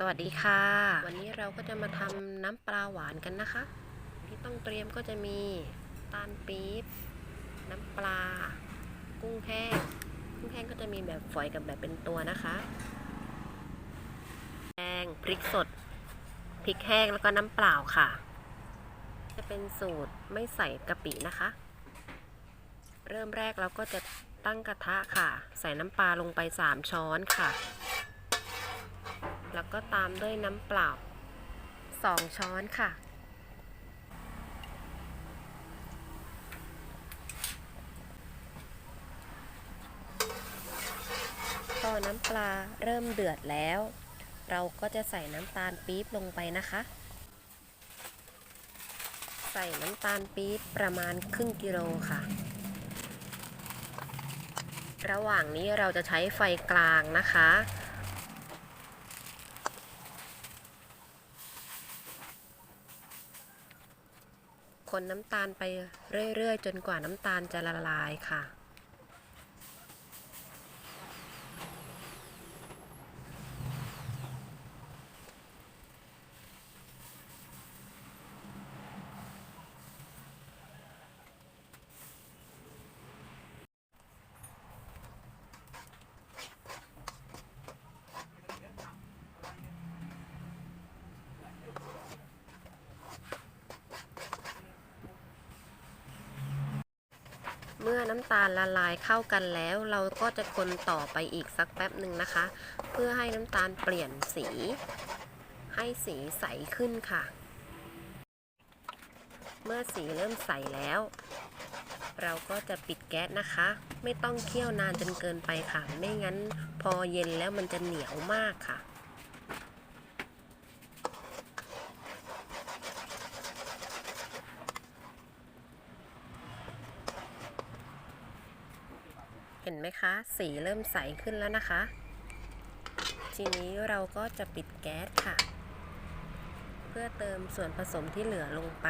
สวัสดีค่ะ วันนี้เราก็จะมาทำน้ำปลาหวานกันนะคะ ที่ต้องเตรียมก็จะมีตาลปี๊บน้ำปลา กุ้งแห้งกุ้งแห้งก็จะมีแบบฝอยกับแบบเป็นตัวนะคะแห้งพริกสดพริกแห้งแล้วก็น้ำเปล่าค่ะ จะเป็นสูตรไม่ใส่กะปินะคะ เริ่มแรกเราก็จะตั้งกระทะค่ะ ใส่น้ำปลาลงไป 3 ช้อนค่ะ แล้วก็ตามด้วยน้ำเปล่า 2 ช้อนค่ะ พอน้ำปลาเริ่มเดือดแล้ว เราก็จะใส่น้ำตาลปี๊บลงไปนะคะ ใส่น้ำตาลปี๊บประมาณครึ่งกิโลค่ะระหว่างนี้เราจะใช้ไฟกลางนะคะ คนน้ำตาลไปเรื่อยๆ จนกว่าน้ำตาลจะละลายค่ะ มื่อน้ำตาลละลายเข้ากันแล้ว เราก็จะคนต่อไปอีกสักแป๊บหนึ่งนะคะ เพื่อให้น้ำตาลเปลี่ยนสี ให้สีใสขึ้นค่ะ เมื่อสีเริ่มใสแล้ว เราก็จะปิดแก๊สนะคะ ไม่ต้องเคี่ยวนานจนเกินไปค่ะ ไม่งั้นพอเย็นแล้วมันจะเหนียวมากค่ะ เห็นไหมคะ สีเริ่มใสขึ้นแล้วนะคะ ทีนี้เราก็จะปิดแก๊สค่ะ เพื่อเติมส่วนผสมที่เหลือลงไป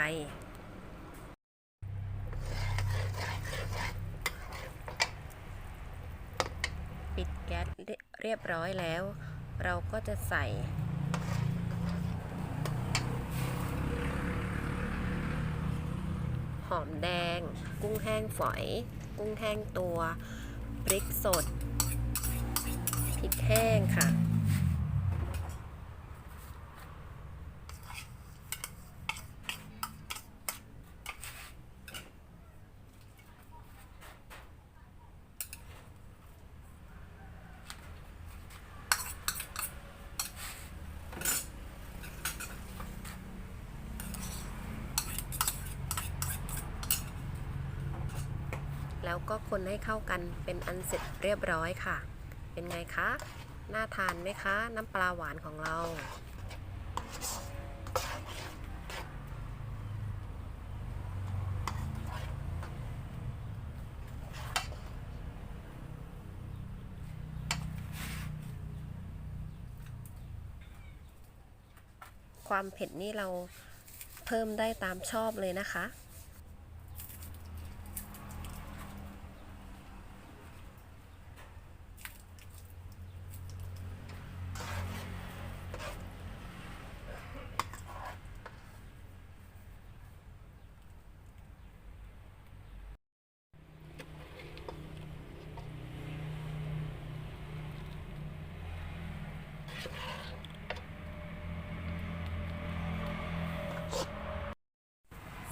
ปิดแก๊สเรียบร้อยแล้ว เราก็จะใส่หอมแดง กุ้งแห้งฝอย กุ้งแห้งตัว พริกสด พริกแห้งค่ะ แล้วก็คนให้เข้ากันเป็นอันเสร็จเรียบร้อยค่ะ เป็นไงคะ น่าทานไหมคะ น้ำปลาหวานของเรา ความเผ็ดนี่เราเพิ่มได้ตามชอบเลยนะคะ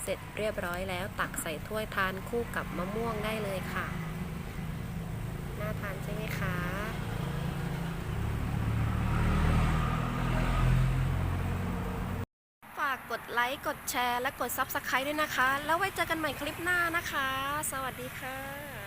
เสร็จเรียบร้อยแล้วตักใส่ถ้วยทานคู่กับมะม่วงได้เลยค่ะ น่าทานใช่ไหมคะฝากกดไลค์ กดแชร์ และกด Subscribe ด้วยนะคะ แล้วไว้เจอกันใหม่คลิปหน้านะคะ สวัสดีค่ะ